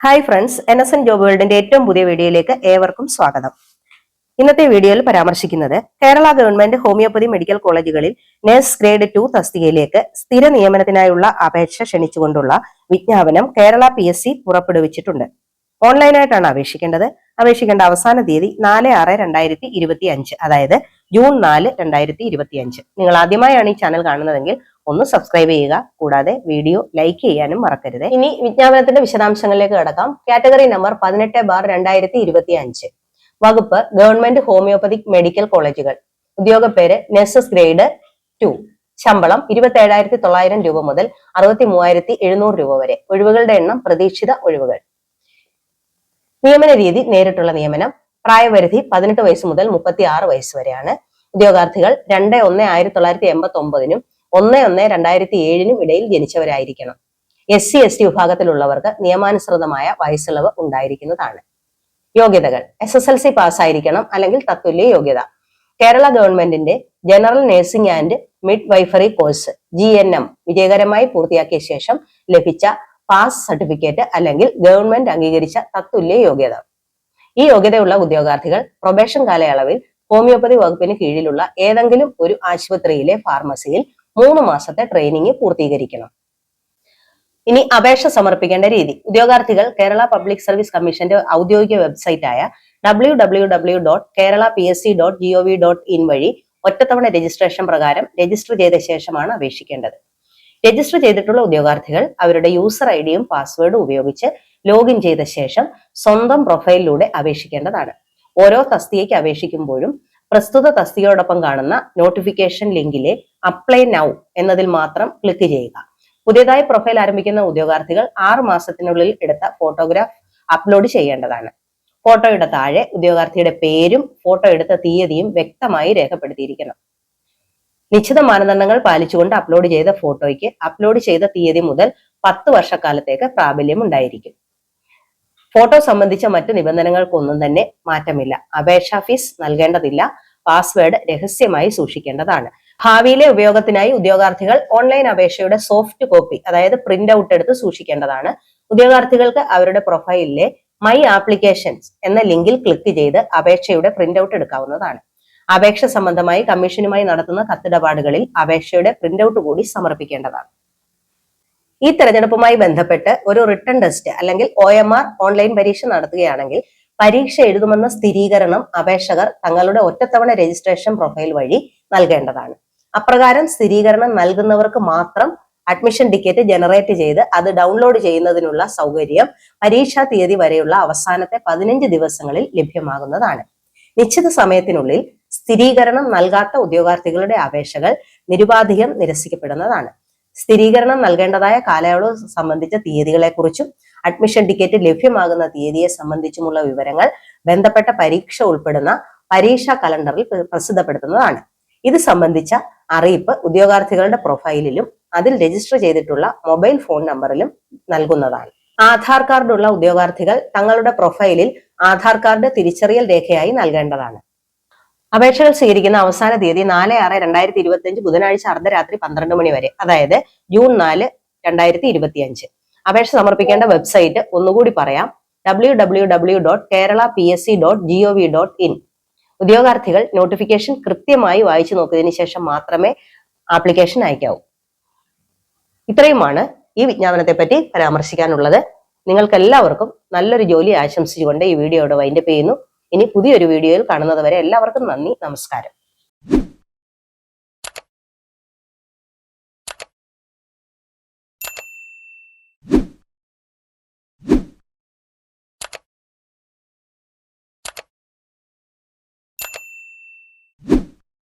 Hi friends N S N job വേൾഡിന്റെ ഏറ്റവും പുതിയ വീഡിയോയിലേക്ക് ഏവർക്കും സ്വാഗതം. ഇന്നത്തെ വീഡിയോയിൽ പരാമർശിക്കുന്നത് കേരള ഗവൺമെന്റ് ഹോമിയോപ്പതി മെഡിക്കൽ കോളേജുകളിൽ നഴ്സ് ഗ്രേഡ് ടു തസ്തികയിലേക്ക് സ്ഥിര നിയമനത്തിനായുള്ള അപേക്ഷ ക്ഷണിച്ചുകൊണ്ടുള്ള വിജ്ഞാപനം കേരള പി എസ് സി പുറപ്പെടുവിച്ചിട്ടുണ്ട്. ഓൺലൈനായിട്ടാണ് അപേക്ഷിക്കേണ്ടത്. അപേക്ഷിക്കേണ്ട അവസാന തീയതി നാല് ആറ് രണ്ടായിരത്തി ഇരുപത്തി അഞ്ച് അതായത് ജൂൺ നാല് രണ്ടായിരത്തി ഇരുപത്തി അഞ്ച് നിങ്ങൾ ആദ്യമായാണ് ഈ ചാനൽ കാണുന്നതെങ്കിൽ ഒന്ന് സബ്സ്ക്രൈബ് ചെയ്യുക. കൂടാതെ വീഡിയോ ലൈക്ക് ചെയ്യാനും മറക്കരുത്. ഇനി വിജ്ഞാപനത്തിന്റെ വിശദാംശങ്ങളിലേക്ക് കടക്കാം. കാറ്റഗറി നമ്പർ പതിനെട്ട് ബാർ രണ്ടായിരത്തി ഇരുപത്തി അഞ്ച് വകുപ്പ് ഗവൺമെന്റ് ഹോമിയോപ്പതിക് മെഡിക്കൽ കോളേജുകൾ ഉദ്യോഗ പേര് നഴ്സസ് ഗ്രേഡ് ടു ശമ്പളം ഇരുപത്തി ഏഴായിരത്തി തൊള്ളായിരം രൂപ മുതൽ അറുപത്തി മൂവായിരത്തി എഴുന്നൂറ് രൂപ വരെ. ഒഴിവുകളുടെ എണ്ണം പ്രതീക്ഷിത ഒഴിവുകൾ. നിയമന രീതി നേരിട്ടുള്ള നിയമനം. പ്രായപരിധി പതിനെട്ട് വയസ്സ് മുതൽ മുപ്പത്തി ആറ് വയസ്സ് വരെയാണ്. ഉദ്യോഗാർത്ഥികൾ രണ്ട് ഒന്ന് ആയിരത്തി തൊള്ളായിരത്തി എൺപത്തി ഒമ്പതിനും ഒന്ന് ഒന്ന് രണ്ടായിരത്തി ഏഴിനും ഇടയിൽ ജനിച്ചവരായിരിക്കണം. എസ് സി എസ് ടി വിഭാഗത്തിലുള്ളവർക്ക് നിയമാനുസൃതമായ വയസ്സിളവ് ഉണ്ടായിരിക്കുന്നതാണ്. യോഗ്യതകൾ. എസ് എസ് എൽ സി പാസ്സായിരിക്കണം അല്ലെങ്കിൽ തത്തുല്യ യോഗ്യത. കേരള ഗവൺമെന്റിന്റെ general nursing and midwifery course G N M വിജയകരമായി പൂർത്തിയാക്കിയ ശേഷം ലഭിച്ച പാസ് സർട്ടിഫിക്കറ്റ് അല്ലെങ്കിൽ ഗവൺമെന്റ് അംഗീകരിച്ച തത്തുല്യ യോഗ്യത. ഈ യോഗ്യതയുള്ള ഉദ്യോഗാർത്ഥികൾ പ്രൊബേഷൻ കാലയളവിൽ ഹോമിയോപ്പതി വകുപ്പിന് കീഴിലുള്ള ഏതെങ്കിലും ഒരു ആശുപത്രിയിലെ ഫാർമസിയിൽ മൂന്ന് മാസത്തെ ട്രെയിനിങ് പൂർത്തീകരിക്കണം. ഇനി അപേക്ഷ സമർപ്പിക്കേണ്ട രീതി. ഉദ്യോഗാർത്ഥികൾ കേരള പബ്ലിക് സർവീസ് കമ്മീഷന്റെ ഔദ്യോഗിക വെബ്സൈറ്റായ W W W dot Kerala P S C dot G O V dot in വഴി ഒറ്റത്തവണ രജിസ്ട്രേഷൻ പ്രകാരം രജിസ്റ്റർ ചെയ്ത ശേഷമാണ് അപേക്ഷിക്കേണ്ടത്. രജിസ്റ്റർ ചെയ്തിട്ടുള്ള ഉദ്യോഗാർത്ഥികൾ അവരുടെ യൂസർ ഐ ഡിയും പാസ്വേഡും ഉപയോഗിച്ച് ലോഗിൻ ചെയ്ത ശേഷം സ്വന്തം പ്രൊഫൈലിലൂടെ അപേക്ഷിക്കേണ്ടതാണ്. ഓരോ തസ്തികയ്ക്ക് അപേക്ഷിക്കുമ്പോഴും പ്രസ്തുത തസ്തികയോടൊപ്പം കാണുന്ന നോട്ടിഫിക്കേഷൻ ലിങ്കിലെ അപ്ലൈ നൗ എന്നതിൽ മാത്രം ക്ലിക്ക് ചെയ്യുക. പുതിയതായി പ്രൊഫൈൽ ആരംഭിക്കുന്ന ഉദ്യോഗാർത്ഥികൾ ആറു മാസത്തിനുള്ളിൽ എടുത്ത ഫോട്ടോഗ്രാഫ് അപ്ലോഡ് ചെയ്യേണ്ടതാണ്. ഫോട്ടോയുടെ താഴെ ഉദ്യോഗാർത്ഥിയുടെ പേരും ഫോട്ടോ എടുത്ത തീയതിയും വ്യക്തമായി രേഖപ്പെടുത്തിയിരിക്കണം. നിശ്ചിത മാനദണ്ഡങ്ങൾ പാലിച്ചുകൊണ്ട് അപ്ലോഡ് ചെയ്ത ഫോട്ടോയ്ക്ക് അപ്ലോഡ് ചെയ്ത തീയതി മുതൽ പത്ത് വർഷക്കാലത്തേക്ക് പ്രാബല്യം ഉണ്ടായിരിക്കും. ഫോട്ടോ സംബന്ധിച്ച മറ്റ് നിബന്ധനകൾക്കൊന്നും തന്നെ മാറ്റമില്ല. അപേക്ഷാ ഫീസ് നൽകേണ്ടതില്ല. പാസ്വേഡ് രഹസ്യമായി സൂക്ഷിക്കേണ്ടതാണ്. ഭാവിയിലെ ഉപയോഗത്തിനായി ഉദ്യോഗാർത്ഥികൾ ഓൺലൈൻ അപേക്ഷയുടെ സോഫ്റ്റ് കോപ്പി അതായത് പ്രിന്റ് ഔട്ട് എടുത്ത് സൂക്ഷിക്കേണ്ടതാണ്. ഉദ്യോഗാർത്ഥികൾക്ക് അവരുടെ പ്രൊഫൈലിലെ മൈ ആപ്ലിക്കേഷൻസ് എന്ന ലിങ്കിൽ ക്ലിക്ക് ചെയ്ത് അപേക്ഷയുടെ പ്രിന്റ് ഔട്ട് എടുക്കാവുന്നതാണ്. അപേക്ഷ സംബന്ധമായി കമ്മീഷനുമായി നടത്തുന്ന കത്തിടപാടുകളിൽ അപേക്ഷയുടെ പ്രിന്റ് ഔട്ട് കൂടി സമർപ്പിക്കേണ്ടതാണ്. ഈ തെരഞ്ഞെടുപ്പുമായി ബന്ധപ്പെട്ട് ഒരു റിട്ടേൺ ടെസ്റ്റ് അല്ലെങ്കിൽ ഒ എം ആർ ഓൺലൈൻ പരീക്ഷ നടത്തുകയാണെങ്കിൽ പരീക്ഷ എഴുതുമെന്ന സ്ഥിരീകരണം അപേക്ഷകർ തങ്ങളുടെ ഒറ്റത്തവണ രജിസ്ട്രേഷൻ പ്രൊഫൈൽ വഴി നൽകേണ്ടതാണ്. അപ്രകാരം സ്ഥിരീകരണം നൽകുന്നവർക്ക് മാത്രം അഡ്മിഷൻ ടിക്കറ്റ് ജനറേറ്റ് ചെയ്ത് അത് ഡൗൺലോഡ് ചെയ്യുന്നതിനുള്ള സൗകര്യം പരീക്ഷാ തീയതി വരെയുള്ള അവസാനത്തെ പതിനഞ്ച് ദിവസങ്ങളിൽ ലഭ്യമാകുന്നതാണ്. നിശ്ചിത സമയത്തിനുള്ളിൽ സ്ഥിരീകരണം നൽകാത്ത ഉദ്യോഗാർത്ഥികളുടെ അപേക്ഷകൾ നിരുപാധികം നിരസിക്കപ്പെടുന്നതാണ്. സ്ഥിരീകരണം നൽകേണ്ടതായ കാലയളവ് സംബന്ധിച്ച തീയതികളെക്കുറിച്ചും അഡ്മിഷൻ ടിക്കറ്റ് ലഭ്യമാകുന്ന തീയതിയെ സംബന്ധിച്ചുമുള്ള വിവരങ്ങൾ ബന്ധപ്പെട്ട പരീക്ഷ ഉൾപ്പെടുന്ന പരീക്ഷാ കലണ്ടറിൽ പ്രസിദ്ധപ്പെടുത്തുന്നതാണ്. ഇത് സംബന്ധിച്ച അറിയിപ്പ് ഉദ്യോഗാർത്ഥികളുടെ പ്രൊഫൈലിലും അതിൽ രജിസ്റ്റർ ചെയ്തിട്ടുള്ള മൊബൈൽ ഫോൺ നമ്പറിലും നൽകുന്നതാണ്. ആധാർ കാർഡുള്ള ഉദ്യോഗാർത്ഥികൾ തങ്ങളുടെ പ്രൊഫൈലിൽ ആധാർ കാർഡ് തിരിച്ചറിയൽ രേഖയായി നൽകേണ്ടതാണ്. അപേക്ഷകൾ സ്വീകരിക്കുന്ന അവസാന തീയതി നാല് ആറ് രണ്ടായിരത്തി ഇരുപത്തി അഞ്ച് ബുധനാഴ്ച അർദ്ധരാത്രി പന്ത്രണ്ട് മണി വരെ അതായത് ജൂൺ നാല് രണ്ടായിരത്തി ഇരുപത്തി അഞ്ച് അപേക്ഷ സമർപ്പിക്കേണ്ട വെബ്സൈറ്റ് ഒന്നുകൂടി പറയാം. W W W dot Kerala P S C dot G O V dot in ഉദ്യോഗാർത്ഥികൾ നോട്ടിഫിക്കേഷൻ കൃത്യമായി വായിച്ചു നോക്കിയതിന് ശേഷം മാത്രമേ ആപ്ലിക്കേഷൻ അയക്കാവൂ. ഇത്രയുമാണ് ഈ വിജ്ഞാപനത്തെ പറ്റി പരാമർശിക്കാനുള്ളത്. നിങ്ങൾക്കെല്ലാവർക്കും നല്ലൊരു ജോലി ആശംസിച്ചുകൊണ്ട് ഈ വീഡിയോ വീഡിയോയുടെ വൈൻഡപ്പ് ചെയ്യുന്നു. ഇനി പുതിയൊരു വീഡിയോയിൽ കാണുന്നത് വരെ എല്ലാവർക്കും നന്ദി നമസ്കാരം.